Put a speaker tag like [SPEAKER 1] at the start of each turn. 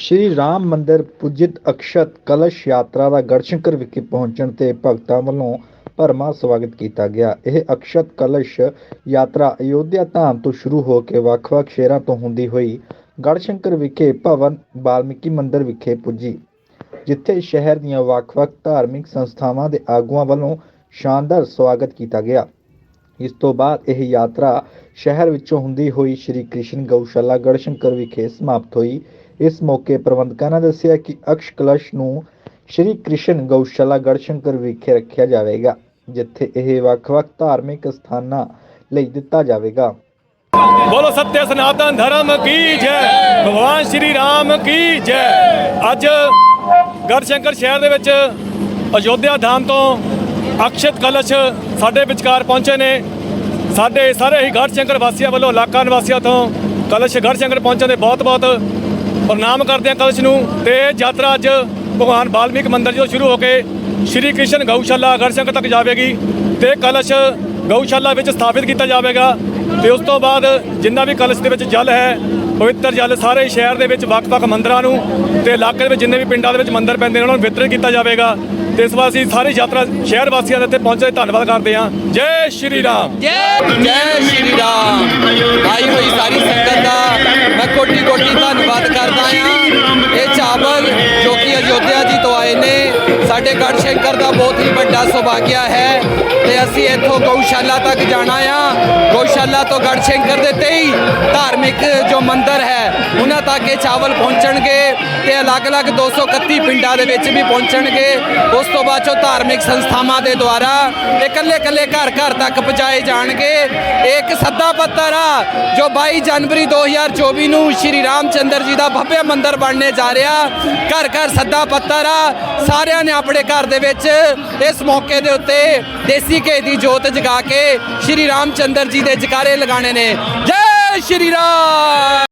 [SPEAKER 1] ਸ਼੍ਰੀ ਰਾਮ ਮੰਦਿਰ ਪੁਜਿਤ ਅਕਸ਼ਤ ਕਲਸ਼ ਯਾਤਰਾ ਦਾ ਗੜਸ਼ੰਕਰ ਵਿਖੇ ਪਹੁੰਚਣ ਤੇ ਭਗਤਾਂ ਵੱਲੋਂ ਭਰਮਾ ਸਵਾਗਤ ਕੀਤਾ ਗਿਆ। ਇਹ ਅਕਸ਼ਤ ਕਲਸ਼ ਯਾਤਰਾ ਅਯੋਧਿਆ ਧਾਮ ਤੋਂ ਸ਼ੁਰੂ ਹੋ ਕੇ ਵੱਖ-ਵੱਖ ਸ਼ਹਿਰਾਂ ਤੋਂ ਹੁੰਦੀ ਹੋਈ ਗੜਸ਼ੰਕਰ ਵਿਖੇ ਭਵਨ ਬਾਲਮੀਕੀ ਮੰਦਿਰ ਵਿਖੇ ਪੁੱਜੀ, ਜਿੱਥੇ ਸ਼ਹਿਰ ਦੀਆਂ ਵੱਖ-ਵੱਖ ਧਾਰਮਿਕ ਸੰਸਥਾਵਾਂ ਦੇ ਆਗੂਆਂ ਵੱਲੋਂ ਸ਼ਾਨਦਾਰ ਸਵਾਗਤ ਕੀਤਾ ਗਿਆ। ਇਸ ਤੋਂ ਬਾਅਦ ਇਹ ਯਾਤਰਾ ਸ਼ਹਿਰ ਵਿੱਚੋਂ ਹੁੰਦੀ ਹੋਈ ਸ਼੍ਰੀ ਕ੍ਰਿਸ਼ਨ ਗਊਸ਼ਾਲਾ ਗੜਸ਼ੰਕਰ ਵਿਖੇ ਸਮਾਪਤ ਹੋਈ। ਇਸ ਮੌਕੇ ਪ੍ਰਬੰਧਕਾਂ ਨੇ ਦੱਸਿਆ ਕਿ ਅਕਸ਼ ਕਲਸ਼ ਨੂੰ ਸ਼੍ਰੀ ਕ੍ਰਿਸ਼ਨ ਗਊਸ਼ਾਲਾ ਗੜਸ਼ੰਕਰ ਵਿਖੇ ਰੱਖਿਆ ਜਾਵੇਗਾ, ਜਿੱਥੇ ਇਹ ਵੱਖ-ਵੱਖ ਧਾਰਮਿਕ ਸਥਾਨਾਂ ਲਈ ਦਿੱਤਾ ਜਾਵੇਗਾ।
[SPEAKER 2] ਬੋਲੋ ਸਤਿ ਸਨਾਤਨ ਧਰਮ ਕੀ ਜੈ? ਭਗਵਾਨ ਸ਼੍ਰੀ ਰਾਮ ਕੀ ਜੈ? ਅੱਜ ਗੜਸ਼ੰਕਰ ਸ਼ਹਿਰ ਦੇ ਵਿੱਚ ਅਯੋਧਿਆ ਧਾਮ ਤੋਂ ਅਕਸ਼ਤ ਕਲਸ਼ ਸਾਡੇ ਵਿਚਕਾਰ ਪਹੁੰਚੇ ਨੇ। ਸਾਡੇ ਸਾਰੇ ਹੀ ਗੜਸ਼ੰਕਰ ਵਾਸੀਆਂ ਵੱਲੋਂ ਇਲਾਕਾ ਨਿਵਾਸੀਆਂ ਤੋਂ ਕਲਸ਼ ਗੜਸ਼ੰਕਰ ਪਹੁੰਚਣ ਦੇ ਬਹੁਤ-ਬਹੁਤ ਪ੍ਰਣਾਮ ਕਰਦੇ ਹਾਂ ਕਲਸ਼ ਨੂੰ ਤੇ ਇਹ ਯਾਤਰਾ ਅੱਜ ਭਗਵਾਨ ਬਾਲਮੀਕ ਮੰਦਿਰ ਤੋਂ ਸ਼ੁਰੂ ਹੋ ਕੇ ਸ਼੍ਰੀ ਕ੍ਰਿਸ਼ਨ ਗਊਸ਼ਾਲਾ ਅਗਰ ਗੜਸ਼ੰਕਰ ਤੱਕ ਜਾਵੇਗੀ ਤੇ ਕਲਸ਼ ਗਊਸ਼ਾਲਾ ਵਿੱਚ ਸਥਾਪਿਤ ਕੀਤਾ ਜਾਵੇਗਾ ਤੇ ਉਸ ਤੋਂ ਬਾਅਦ ਜਿੰਨਾ ਵੀ ਕਲਸ਼ ਦੇ ਵਿੱਚ ਜਲ ਹੈ, ਪਵਿੱਤਰ ਜਲ ਸਾਰੇ ਸ਼ਹਿਰ ਦੇ ਵਿੱਚ ਵੱਖ-ਵੱਖ ਮੰਦਰਾਂ ਨੂੰ ਤੇ ਇਲਾਕੇ ਦੇ ਵਿੱਚ ਜਿੰਨੇ ਵੀ ਪਿੰਡਾਂ ਦੇ ਵਿੱਚ ਮੰਦਰ ਪੈਂਦੇ ਨੇ ਉਹਨਾਂ ਨੂੰ ਵਿਤਰਨ ਕੀਤਾ ਜਾਵੇਗਾ। ਤੇ ਇਸ ਵਾਰ ਅਸੀਂ ਸਾਰੀ ਯਾਤਰਾ ਸ਼ਹਿਰ ਵਾਸੀਆਂ ਦੇ ਇੱਥੇ ਪਹੁੰਚੇ ਧੰਨਵਾਦ ਕਰਦੇ ਹਾਂ। ਜੈ ਸ਼੍ਰੀ ਰਾਮ।
[SPEAKER 3] ਜੈ ਸ਼੍ਰੀ ਰਾਮ। ਆਈ ਹੋਈ ਸਾਰੀ ਕੋਟੀ ਕੋਟੀ ਧੰਨਵਾਦ ਕਰਦਾ ਹਾਂ। ਇਹ ਚਾਵਲ ਜੋ ਕਿ ਅਯੋਧਿਆ ਜੀ ਤੋਂ ਆਏ ਨੇ, ਸਾਡੇ ਗੜ ਸ਼ੰਕਰ ਦਾ ਬਹੁਤ ਹੀ ਵੱਡਾ ਸੁਭਾਗਿਆ ਹੈ ਤੇ ਅਸੀਂ ਇੱਥੋਂ ਗਊਸ਼ਾਲਾ ਤੱਕ ਜਾਣਾ ਆ। ਗਊਸ਼ਾਲਾ ਤੋਂ ਗੜਸ਼ੰਕਰ ਦੇ 23 ਧਾਰਮਿਕ ਜੋ ਮੰਦਿਰ ਹੈ ਤੱਕ ਇਹ ਚਾਵਲ ਪਹੁੰਚਣਗੇ ਤੇ ਅਲੱਗ-ਅਲੱਗ 231 ਪਿੰਡਾਂ ਦੇ ਵਿੱਚ ਵੀ ਪਹੁੰਚਣਗੇ। ਉਸ ਤੋਂ ਬਾਅਦ ਚੋਂ ਧਾਰਮਿਕ ਸੰਸਥਾਵਾਂ ਦੇ ਦੁਆਰਾ ਇਹ ਇਕੱਲੇ-ਇਕੱਲੇ ਘਰ-ਘਰ ਤੱਕ ਪਹੁੰਚਾਏ ਜਾਣਗੇ। ਇਹ ਇੱਕ ਸੱਦਾ ਪੱਤਰ ਆ, ਜੋ 22 ਜਨਵਰੀ 2024 ਨੂੰ ਸ਼੍ਰੀ ਰਾਮਚੰਦਰ ਜੀ ਦਾ ਭਵਯ ਮੰਦਿਰ ਬਣਨੇ ਜਾ ਰਿਹਾ। ਘਰ-ਘਰ ਸੱਦਾ ਪੱਤਰ ਆ, ਸਾਰਿਆਂ ਨੇ ਆਪਣੇ ਘਰ ਦੇ ਵਿੱਚ ਇਸ ਮੌਕੇ ਦੇ ਉੱਤੇ ਦੇਸੀ ਘੇ ਦੀ ਜੋਤ ਜਗਾ ਕੇ ਸ਼੍ਰੀ ਰਾਮਚੰਦਰ ਜੀ ਦੇ ਜਕਾਰੇ ਲਗਾਣੇ ਨੇ। ਜੈ ਸ਼੍ਰੀ ਰਾਮ!